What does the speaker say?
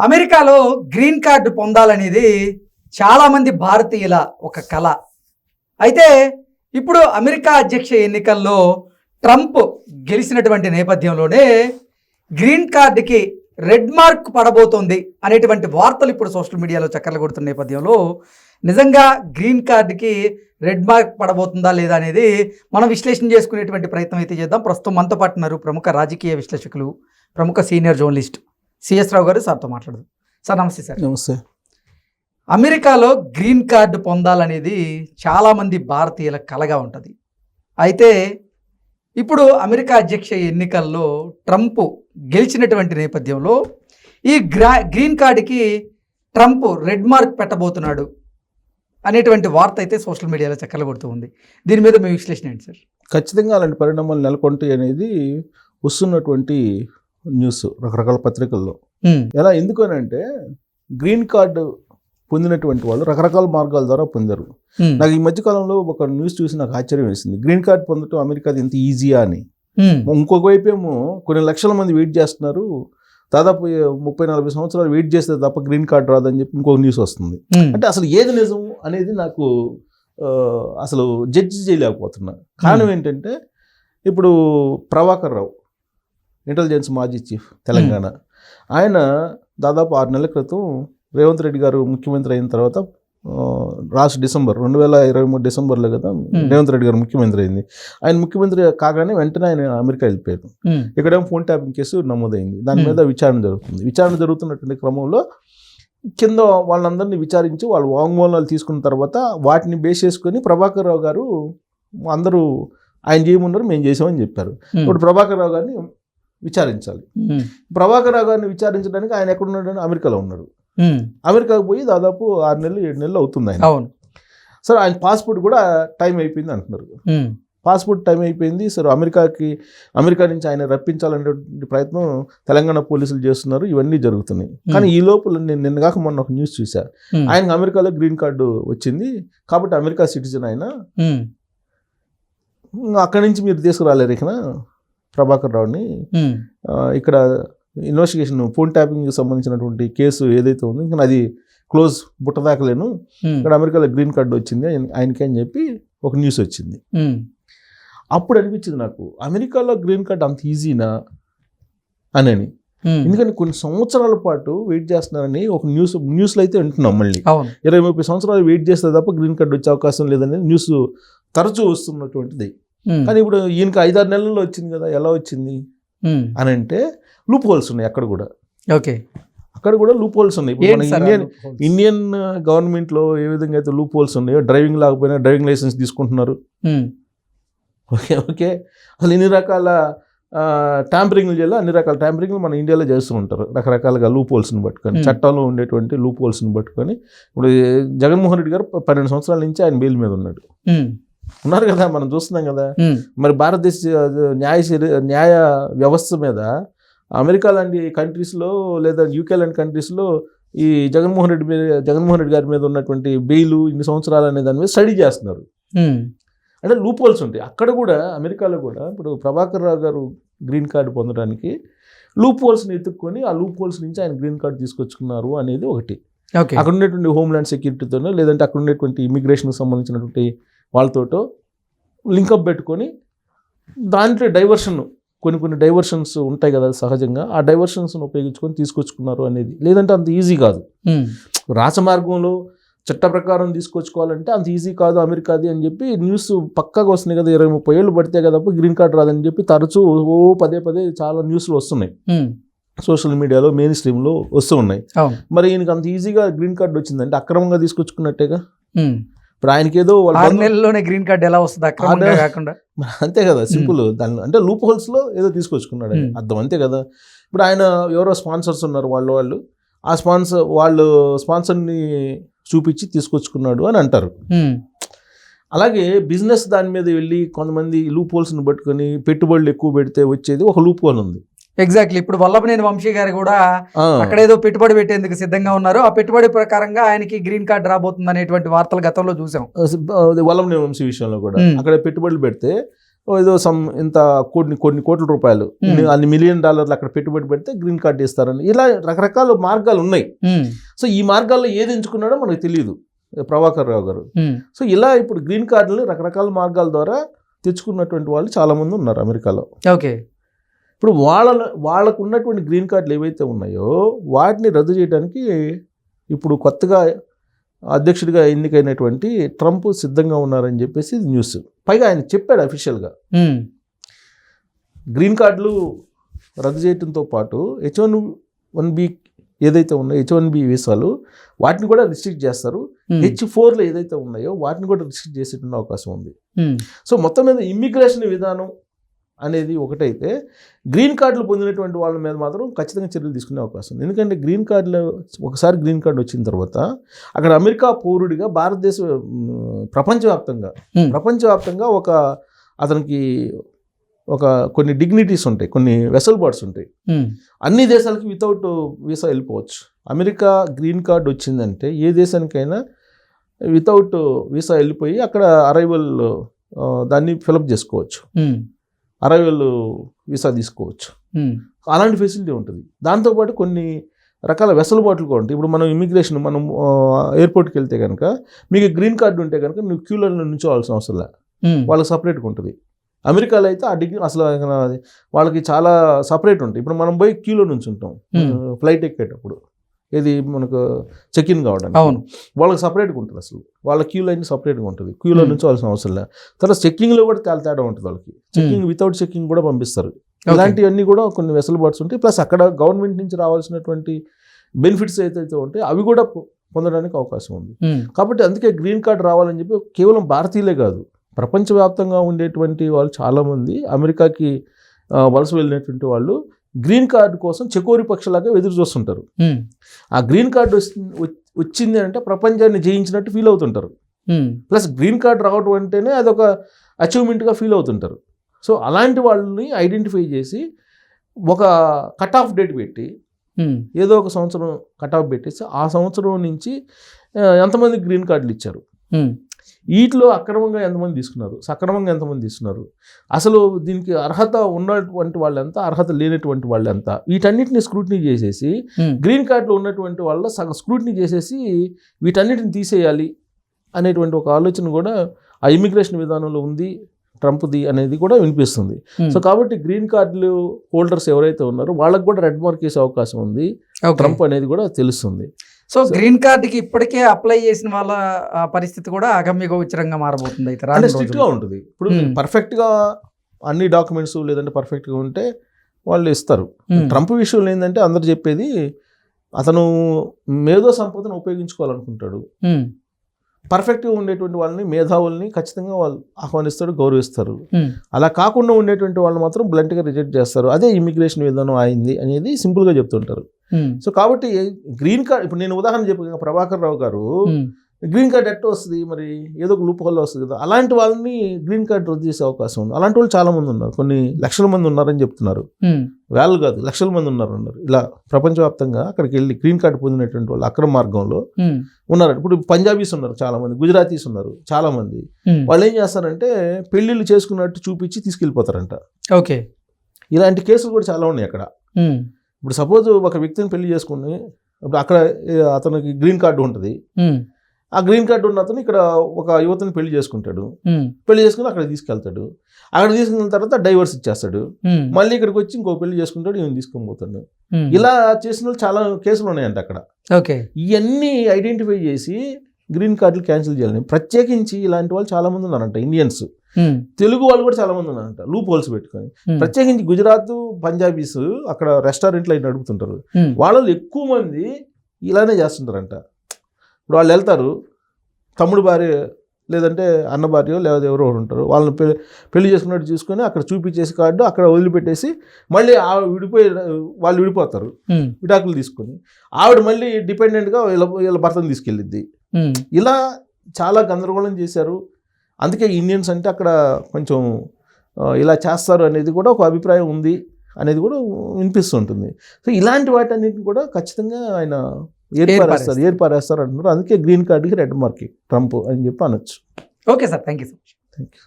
అమెరికాలో green card పొందాలనేది చాలామంది భారతీయుల ఒక కళ అయితే ఇప్పుడు అమెరికా అధ్యక్ష ఎన్నికల్లో ట్రంప్ గెలిచినటువంటి నేపథ్యంలోనే గ్రీన్ కార్డుకి రెడ్ మార్క్ పడబోతోంది అనేటువంటి వార్తలు ఇప్పుడు సోషల్ మీడియాలో చక్కర్లు కొడుతున్న నేపథ్యంలో నిజంగా గ్రీన్ కార్డుకి రెడ్ మార్క్ పడబోతుందా లేదా అనేది మనం విశ్లేషణ చేసుకునేటువంటి ప్రయత్నం అయితే చేద్దాం. ప్రస్తుతం మనతో పాటు ఉన్నారు ప్రముఖ రాజకీయ విశ్లేషకులు ప్రముఖ సీనియర్ జర్నలిస్ట్ సిఎస్ రావు గారు సార్తో మాట్లాడదు. సార్ నమస్తే సార్. నమస్తే. అమెరికాలో గ్రీన్ కార్డు పొందాలనేది చాలామంది భారతీయుల కలగా ఉంటుంది. అయితే ఇప్పుడు అమెరికా అధ్యక్ష ఎన్నికల్లో ట్రంప్ గెలిచినటువంటి నేపథ్యంలో ఈ గ్రా గ్రీన్ కార్డుకి ట్రంప్ రెడ్ మార్క్ పెట్టబోతున్నాడు అనేటువంటి వార్త అయితే సోషల్ మీడియాలో చక్కలు కొడుతూ ఉంది. దీని మీద మీ విశ్లేషణ ఏంటి సార్? ఖచ్చితంగా అలాంటి పరిణామాలు నెలకొంటాయి అనేది వస్తున్నటువంటి న్యూస్ రకరకాల పత్రికల్లో. ఎలా? ఎందుకు అని అంటే గ్రీన్ కార్డు పొందినటువంటి వాళ్ళు రకరకాల మార్గాల ద్వారా పొందారు. నాకు ఈ మధ్యకాలంలో ఒక న్యూస్ చూసి నాకు ఆశ్చర్యం వేసింది. గ్రీన్ కార్డ్ పొందడం అమెరికాది ఎంత ఈజీయా అని. ఇంకొక వైపు ఏమో కొన్ని లక్షల మంది వెయిట్ చేస్తున్నారు. దాదాపు ముప్పై నలభై సంవత్సరాలు వెయిట్ చేస్తే తప్ప గ్రీన్ కార్డ్ రాదని చెప్పి ఇంకొక న్యూస్ వస్తుంది. అంటే అసలు ఏది నిజం అనేది నాకు అసలు జడ్జి చేయలేకపోతున్నా. కారణం ఏంటంటే ఇప్పుడు ప్రభాకర్ రావు. ఇంటెలిజెన్స్ మాజీ చీఫ్ తెలంగాణ. ఆయన దాదాపు ఆరు నెలల క్రితం రేవంత్ రెడ్డి గారు ముఖ్యమంత్రి అయిన తర్వాత లాస్ట్ డిసెంబర్ రెండు వేల ఇరవై మూడు డిసెంబర్లో కదా రేవంత్ రెడ్డి గారు ముఖ్యమంత్రి అయింది. ఆయన ముఖ్యమంత్రి కాగానే వెంటనే ఆయన అమెరికా వెళ్ళిపోయారు ఇక్కడేమో ఫోన్ ట్యాపింగ్ కేసు నమోదైంది. దాని. మీద విచారణ జరుగుతుంది. విచారణ జరుగుతున్నటువంటి క్రమంలో కింద వాళ్ళందరినీ విచారించి వాళ్ళు వాంగ్మూలాలు తీసుకున్న తర్వాత వాటిని బేస్ చేసుకొని ప్రభాకర్ రావు గారు అందరూ ఆయన చేయమన్నారు మేము చేసామని చెప్పారు. ఇప్పుడు ప్రభాకర్ రావు గారిని విచారించాలి. ప్రభాకర్ రావు గారిని విచారించడానికి ఆయన ఎక్కడ ఉన్నాడు అమెరికాలో ఉన్నాడు. అమెరికాకు పోయి దాదాపు ఆరు నెలలు ఏడు నెలలు అవుతుంది ఆయన. అవును. సరే ఆయన పాస్పోర్ట్ కూడా టైం అయిపోయింది అంటున్నారు. పాస్పోర్ట్ టైం అయిపోయింది. సరే అమెరికాకి అమెరికా నుంచి ఆయన రప్పించాలనేటువంటి ప్రయత్నం తెలంగాణ పోలీసులు చేస్తున్నారు. ఇవన్నీ జరుగుతున్నాయి. కానీ ఈ లోపల నేను నిన్నగాక మొన్న ఒక న్యూస్ చూసా ఉమ్, ఆయనకు అమెరికాలో గ్రీన్ కార్డు వచ్చింది. కాబట్టి అమెరికా సిటిజన్ ఆయన. అక్కడి నుంచి మీరు తీసుకురాలేరు ఇక ప్రభాకర్ రావుని ఇక్కడ ఇన్వెస్టిగేషన్ ఫోన్ ట్యాపింగ్కి సంబంధించినటువంటి కేసు ఏదైతే ఉందో ఇంకా అది క్లోజ్ బుట్టదాకలేను ఇక్కడ అమెరికాలో గ్రీన్ కార్డు వచ్చింది ఆయన- ఆయనకి అని చెప్పి ఒక న్యూస్ వచ్చింది. అప్పుడు అనిపించింది నాకు అమెరికాలో గ్రీన్ కార్డ్ అంత ఈజీనా అని ఉమ్, ఎందుకంటే కొన్ని సంవత్సరాల పాటు వెయిట్ చేస్తున్నారని ఒక న్యూస్ న్యూస్లో అయితే వింటున్నాం మళ్ళీ. ఇరవై ముప్పై సంవత్సరాలు వెయిట్ చేస్తే తప్ప గ్రీన్ కార్డ్ వచ్చే అవకాశం లేదని న్యూస్ తరచూ వస్తున్నటువంటిది. కానీ ఇప్పుడు ఈయనకి ఐదారు నెలల్లో వచ్చింది కదా ఎలా వచ్చింది? ఉమ్, అని అంటే లూప్ హోల్స్ ఉన్నాయి అక్కడ కూడా. ఓకే. అక్కడ కూడా లూప్ హోల్స్ ఉన్నాయి. మన ఇండియన్? ఇండియన్ గవర్నమెంట్లో ఏ విధంగా అయితే లూప్ హోల్స్ ఉన్నాయో డ్రైవింగ్ లేకపోయినా డ్రైవింగ్ లైసెన్స్ తీసుకుంటున్నారు. Um, okay okay. అసలు ఎన్ని రకాల ట్యాంపరింగ్లు చేయాలి? అన్ని రకాల ట్యాంపరింగ్లు మన ఇండియాలో చేస్తూ ఉంటారు. రకరకాలుగా లూప్ హోల్స్ని పట్టుకొని Hmm. చట్టంలో ఉండేటువంటి లూప్ హోల్స్ని పట్టుకొని ఇప్పుడు జగన్మోహన్ రెడ్డి గారు పన్నెండు సంవత్సరాల నుంచి ఆయన బెయిల్ మీద ఉన్నాడు. ఉన్నారు కదా మనం చూస్తున్నాం కదా. మరి భారతదేశ న్యాయ న్యాయ వ్యవస్థ మీద అమెరికా లాంటి కంట్రీస్లో లేదా యూకే లాంటి కంట్రీస్లో ఈ జగన్మోహన్ రెడ్డి మీద జగన్మోహన్ రెడ్డి గారి మీద ఉన్నటువంటి బెయిల్ ఇన్ని సంవత్సరాలు అనే దాని మీద స్టడీ చేస్తున్నారు. అంటే లూప్ హోల్స్ ఉంటాయి. అక్కడ కూడా అమెరికాలో కూడా ఇప్పుడు ప్రభాకర్ రావు గారు గ్రీన్ కార్డు పొందడానికి లూప్ హోల్స్ని ఎత్తుక్కొని ఆ లూప్ హోల్స్ నుంచి ఆయన గ్రీన్ కార్డు తీసుకొచ్చుకున్నారు అనేది ఒకటి. ఓకే. అక్కడ ఉండేటువంటి హోమ్ల్యాండ్ సెక్యూరిటీతోనో లేదంటే అక్కడ ఉండేటువంటి ఇమిగ్రేషన్కి సంబంధించినటువంటి వాళ్ళతోటో లింకప్ పెట్టుకొని దాంట్లో డైవర్షన్ కొన్ని కొన్ని డైవర్షన్స్ ఉంటాయి కదా సహజంగా ఆ డైవర్షన్స్ను ఉపయోగించుకొని తీసుకొచ్చుకున్నారు అనేది. లేదంటే అంత ఈజీ కాదు. ఉమ్, రాచమార్గంలో చట్ట ప్రకారం తీసుకొచ్చుకోవాలంటే అంత ఈజీ కాదు అమెరికాది అని చెప్పి న్యూస్ పక్కాగా వస్తున్నాయి కదా ఇరవై ముప్పై ఏళ్ళు పడితే కదా గ్రీన్ కార్డ్ రాదని చెప్పి తరచూ ఓ పదే పదే చాలా న్యూస్లు వస్తున్నాయి. సోషల్ మీడియాలో మెయిన్ స్ట్రీమ్లో వస్తూ ఉన్నాయి. మరి ఈయనకి అంత ఈజీగా గ్రీన్ కార్డ్ వచ్చిందంటే అక్రమంగా తీసుకొచ్చుకున్నట్టేగా. ఇప్పుడు ఆయనకి ఏదో వాళ్ళ ఆరు నెలల్లోనే గ్రీన్ కార్డ్ ఎలా వస్తుంది? ఆరు- కాకుండా. అంతే కదా సింపుల్. దాని అంటే లూప్ హోల్స్లో ఏదో తీసుకొచ్చుకున్నాడు. Hmm. అర్థం అంతే కదా. ఇప్పుడు ఆయన ఎవరో స్పాన్సర్స్ ఉన్నారు వాళ్ళు వాళ్ళు. ఆ స్పాన్సర్ వాళ్ళు స్పాన్సర్ని చూపించి తీసుకొచ్చుకున్నాడు అని అంటారు. ఉమ్, అలాగే బిజినెస్ దాని మీద వెళ్ళి కొంతమంది లూప్ హోల్స్ని పట్టుకొని పెట్టుబడులు ఎక్కువ పెడితే వచ్చేది ఒక లూప్ హోల్ ఉంది. ఎగ్జాక్ట్లీ ఇప్పుడు వల్లభనేని వంశీ గారు కూడా అక్కడ ఏదో పెట్టుబడి పెట్టేందుకు సిద్ధంగా ఉన్నారు. ఆ పెట్టుబడి ప్రకారంగా ఆయనకి గ్రీన్ కార్డ్ రాబోతుంది అనేటువంటి వార్తలు గతంలో చూసాం. వల్లభనేని వంశీ విషయంలో కూడా. అక్కడ పెట్టుబడులు పెడితే ఏదో సమ్ ఇంత కొన్ని కొన్ని కోట్ల రూపాయలు అన్ని మిలియన్ డాలర్లు అక్కడ పెట్టుబడి పెడితే గ్రీన్ కార్డ్ ఇస్తారని. ఇలా రకరకాల మార్గాలు ఉన్నాయి. సో ఈ మార్గాల్లో ఏది ఎంచుకున్నాడో మనకు తెలియదు ప్రభాకర్ రావు గారు. సో ఇలా ఇప్పుడు గ్రీన్ కార్డులు రకరకాల మార్గాల ద్వారా తెచ్చుకున్నటువంటి వాళ్ళు చాలామంది ఉన్నారు అమెరికాలో. ఓకే. ఇప్పుడు వాళ్ళ వాళ్ళకు ఉన్నటువంటి గ్రీన్ కార్డులు ఏవైతే ఉన్నాయో వాటిని రద్దు చేయడానికి ఇప్పుడు కొత్తగా అధ్యక్షుడిగా ఎన్నికైనటువంటి ట్రంప్ సిద్ధంగా ఉన్నారని చెప్పేసి ఇది న్యూస్. పైగా ఆయన చెప్పాడు అఫీషియల్గా గ్రీన్ కార్డులు రద్దు చేయడంతో పాటు హెచ్ వన్ వన్ బి ఏదైతే ఉన్నాయో హెచ్ వన్ బి వీసాలు వాటిని కూడా రిస్ట్రిక్ట్ చేస్తారు. హెచ్ ఫోర్లు ఏదైతే ఉన్నాయో వాటిని కూడా రిస్ట్రిక్ట్ చేసేటువంటి అవకాశం ఉంది. సో మొత్తం మీద ఇమ్మిగ్రేషన్ విధానం అనేది ఒకటైతే గ్రీన్ కార్డులు పొందినటువంటి వాళ్ళ మీద మాత్రం ఖచ్చితంగా చర్యలు తీసుకునే అవకాశం ఉంది. ఎందుకంటే గ్రీన్ కార్డులో ఒకసారి గ్రీన్ కార్డు వచ్చిన తర్వాత అక్కడ అమెరికా పౌరుడిగా భారతదేశ ప్రపంచవ్యాప్తంగా Hmm. ప్రపంచవ్యాప్తంగా ఒక అతనికి ఒక కొన్ని డిగ్నిటీస్ ఉంటాయి కొన్ని వెసల్బాట్స్ ఉంటాయి. ఉమ్, అన్ని దేశాలకి వితౌట్ వీసా వెళ్ళిపోవచ్చు. అమెరికా గ్రీన్ కార్డ్ వచ్చిందంటే ఏ దేశానికైనా వితౌట్ వీసా వెళ్ళిపోయి అక్కడ అరైవల్ దాన్ని ఫిలప్ చేసుకోవచ్చు. ఉమ్, అరైవల్ వీసా తీసుకోవచ్చు. అలాంటి ఫెసిలిటీ ఉంటుంది. దాంతోపాటు కొన్ని రకాల వెసలుబాట్లు కూడా ఉంటాయి. ఇప్పుడు మనం ఇమిగ్రేషన్ మనం ఎయిర్పోర్ట్కి వెళ్తే కనుక మీకు గ్రీన్ కార్డు ఉంటే కనుక నువ్వు క్యూలలో నుంచోవాల్సిన అవసరం లే. వాళ్ళకి సపరేట్గా ఉంటుంది. అమెరికాలో అయితే ఆ డిగ్రీ అసలు వాళ్ళకి చాలా సపరేట్ ఉంటాయి ఇప్పుడు మనం పోయి క్యూలో నుంచి ఉంటాం. ఫ్లైట్ ఎక్కేటప్పుడు. ఇది మనకు చెక్ ఇన్ కావడానికి. అవును. వాళ్ళకి సపరేట్గా ఉంటుంది అసలు. వాళ్ళ క్యూ లైన్ సపరేట్గా ఉంటుంది. క్యూలో. నుంచి వాళ్ళసిన అవసరం లేదు తర్వాత చెక్కింగ్లో కూడా చాలా తేడా ఉంటుంది వాళ్ళకి. చెక్కింగ్ వితౌట్ చెక్కింగ్ కూడా పంపిస్తారు. ఇలాంటివన్నీ కూడా కొన్ని వెసలుబాట్స్ ఉంటాయి. ప్లస్ అక్కడ గవర్నమెంట్ నుంచి రావాల్సినటువంటి బెనిఫిట్స్ ఏదైతే ఉంటాయి అవి కూడా పొందడానికి అవకాశం ఉంది. కాబట్టి అందుకే గ్రీన్ కార్డ్ రావాలని చెప్పి కేవలం భారతీయులే కాదు ప్రపంచవ్యాప్తంగా ఉండేటువంటి వాళ్ళు చాలామంది అమెరికాకి వలస వెళ్ళినటువంటి వాళ్ళు గ్రీన్ కార్డు కోసం చెకోరి పక్షలాగా ఎదురు చూస్తుంటారు. ఆ గ్రీన్ కార్డు వచ్చింది అంటే ప్రపంచాన్ని జయించినట్టు ఫీల్ అవుతుంటారు. ప్లస్ గ్రీన్ కార్డ్ రావడం అంటేనే అదొక అచీవ్మెంట్గా ఫీల్ అవుతుంటారు. సో అలాంటి వాళ్ళని ఐడెంటిఫై చేసి ఒక కట్ ఆఫ్ డేట్ పెట్టి ఏదో ఒక సంవత్సరం కట్ ఆఫ్ పెట్టేసి ఆ సంవత్సరం నుంచి ఎంతమంది గ్రీన్ కార్డులు ఇచ్చారు? వీటిలో అక్రమంగా ఎంతమంది తీసుకున్నారు? సక్రమంగా ఎంతమంది తీసుకున్నారు? అసలు దీనికి అర్హత ఉన్నటువంటి వాళ్ళు ఎంత అర్హత లేనటువంటి వాళ్ళు ఎంత వీటన్నిటిని స్క్రూటినీ చేసేసి గ్రీన్ కార్డులో ఉన్నటువంటి వాళ్ళ సగం స్క్రూటినీ చేసేసి వీటన్నిటిని తీసేయాలి అనేటువంటి ఒక ఆలోచన కూడా ఆ ఇమిగ్రేషన్ విధానంలో ఉంది. ట్రంప్ది అనేది కూడా వినిపిస్తుంది. సో కాబట్టి గ్రీన్ కార్డులు హోల్డర్స్ ఎవరైతే ఉన్నారో వాళ్ళకి కూడా రెడ్ మార్క్ వేసే అవకాశం ఉంది. ట్రంప్ అనేది కూడా తెలుస్తుంది. సో గ్రీన్ కార్డుకి ఇప్పటికే అప్లై చేసిన వాళ్ళ పరిస్థితి కూడా అగమ్య గోచరంగా మారబోతుంది అయితే అంటే రానున్న స్ట్రిక్ట్గా రోజుల్లో. ఉంటుంది. ఇప్పుడు Hmm. పర్ఫెక్ట్గా అన్ని డాక్యుమెంట్స్ లేదంటే పర్ఫెక్ట్గా ఉంటే వాళ్ళు ఇస్తారు. ట్రంప్ విషయంలో ఏంటంటే అందరు చెప్పేది అతను మేధో సంపదను ఉపయోగించుకోవాలనుకుంటాడు. పర్ఫెక్ట్గా ఉండేటువంటి వాళ్ళని మేధావుల్ని ఖచ్చితంగా వాళ్ళు ఆహ్వానిస్తారు గౌరవిస్తారు. అలా కాకుండా ఉండేటువంటి వాళ్ళు మాత్రం బ్లంట్గా రిజెక్ట్ చేస్తారు. అదే ఇమిగ్రేషన్ విధానం అయింది అనేది సింపుల్గా చెప్తుంటారు. సో కాబట్టి గ్రీన్ కార్డ్ ఇప్పుడు నేను ఉదాహరణ చెప్పాను ప్రభాకర్ రావు గారు గ్రీన్ కార్డ్ ఎట్ట వస్తుంది మరి? ఏదో ఒక లూప్ హోల్ వస్తుంది కదా. అలాంటి వాళ్ళని గ్రీన్ కార్డ్ రద్దు చేసే అవకాశం ఉంది. అలాంటి వాళ్ళు చాలా మంది ఉన్నారు. కొన్ని లక్షల మంది ఉన్నారని చెప్తున్నారు. వేలు కాదు లక్షల మంది ఉన్నారు అన్నారు. ఇలా ప్రపంచవ్యాప్తంగా అక్కడికి వెళ్ళి గ్రీన్ కార్డ్ పొందినటువంటి వాళ్ళు అక్రమ మార్గంలో ఉన్నారు. ఇప్పుడు పంజాబీస్ ఉన్నారు చాలా మంది గుజరాతీస్ ఉన్నారు చాలా మంది. వాళ్ళు ఏం చేస్తారంటే పెళ్ళిళ్ళు చేసుకున్నట్టు చూపించి తీసుకెళ్ళిపోతారంట. ఓకే. ఇలాంటి కేసులు కూడా చాలా ఉన్నాయి అక్కడ. ఇప్పుడు సపోజ్ ఒక వ్యక్తిని పెళ్ళి చేసుకుని ఇప్పుడు అక్కడ అతనికి గ్రీన్ కార్డు ఉంటుంది. ఆ గ్రీన్ కార్డు ఉన్న అతను ఇక్కడ ఒక యువతని పెళ్ళి చేసుకుంటాడు. పెళ్ళి చేసుకుని అక్కడ తీసుకెళ్తాడు. అక్కడ తీసుకున్న తర్వాత డైవర్స్ ఇచ్చేస్తాడు. మళ్ళీ ఇక్కడికి వచ్చి ఇంకో పెళ్ళి చేసుకుంటాడు ఈయన తీసుకొని పోతాడు. ఇలా చేసిన వాళ్ళు చాలా కేసులు ఉన్నాయంట అక్కడ. ఓకే. ఇవన్నీ ఐడెంటిఫై చేసి గ్రీన్ కార్డులు క్యాన్సిల్ చేయాలని ప్రత్యేకించి ఇలాంటి వాళ్ళు చాలా మంది ఉన్నారంట ఇండియన్స్. తెలుగు వాళ్ళు కూడా చాలా మంది ఉన్నారంట లూప్ హోల్స్ పెట్టుకొని. ప్రత్యేకించి గుజరాత్ పంజాబీస్ అక్కడ రెస్టారెంట్లు అవి నడుపుతుంటారు వాళ్ళు ఎక్కువ మంది ఇలానే చేస్తుంటారంట. ఇప్పుడు వాళ్ళు వెళ్తారు తమ్ముడు భార్య లేదంటే అన్న భార్య లేదా ఎవరో ఉంటారు. వాళ్ళని పెళ్ళి పెళ్ళి చేసుకున్నట్టు చూసుకొని అక్కడ చూపించేసి కార్డు అక్కడ వదిలిపెట్టేసి మళ్ళీ ఆ విడిపోయి వాళ్ళు విడిపోతారు. విడాకులు తీసుకొని ఆవిడ మళ్ళీ డిపెండెంట్గా వీళ్ళ వీళ్ళ భర్తను తీసుకెళ్ళిద్ది. ఇలా చాలా గందరగోళం చేశారు. అందుకే ఇండియన్స్ అంటే అక్కడ కొంచెం ఇలా చేస్తారు అనేది కూడా ఒక అభిప్రాయం ఉంది అనేది కూడా వినిపిస్తుంటుంది. సో ఇలాంటి వాటన్నిటిని కూడా ఖచ్చితంగా ఆయన ఏర్పారేస్తారు ఏర్పారేస్తారు అంటున్నారు. అందుకే గ్రీన్ కార్డుకి రెడ్ మార్క్ ట్రంప్ అని చెప్పి అనొచ్చు. Okay sir thank you so much thank you